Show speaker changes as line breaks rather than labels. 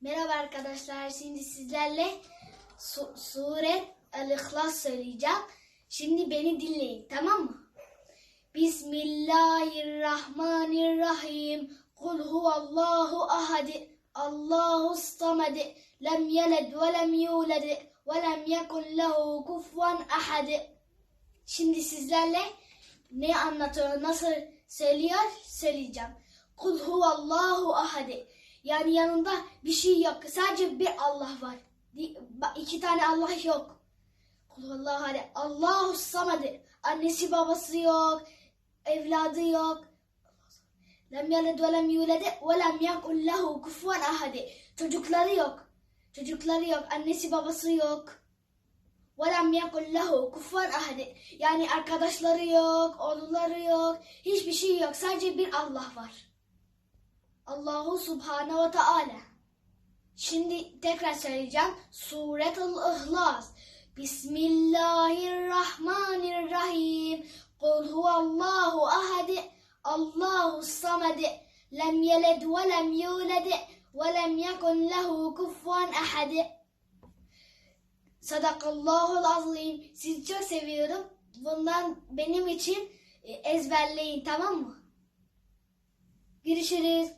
Merhaba arkadaşlar. Şimdi sizlerle su- Sure El-İhlas söyleyeceğim. Şimdi beni dinleyin tamam mı? Bismillahirrahmanirrahim. Kul huvallahu ahad. Allahu samad. Lem yeled ve lem yulad ve lem yekun lehu kufuven ahad. Şimdi sizlerle ne anlatıyor, nasıl söylüyor söyleyeceğim. Kul huvallahu ahad. Yani yanında bir şey yok. Sadece bir Allah var. İki tane Allah yok. Allah hadi. Allahu samadi. Annesi babası yok. Evladı yok. Lem yalid ve lem yulede ve lem yakul lehu kufuven ahadi. Çocukları yok. Çocukları yok. Annesi babası yok. Ve lem yakul lehu kufuven ahadi. Yani arkadaşları yok, oğulları yok. Hiçbir şey yok. Sadece bir Allah var. Allahu Subhanahu ve Teala. Şimdi tekrar söyleyeceğim. Suretul İhlas. Bismillahirrahmanirrahim. Kul huvallahu ahad. Allahu samad. Lem yeled ve lem yulad ve lem yekun lehu kufuven ahad. Sadakallahul azim. Sizi çok seviyorum. Bundan benim için e, ezberleyin tamam mı? Görüşürüz.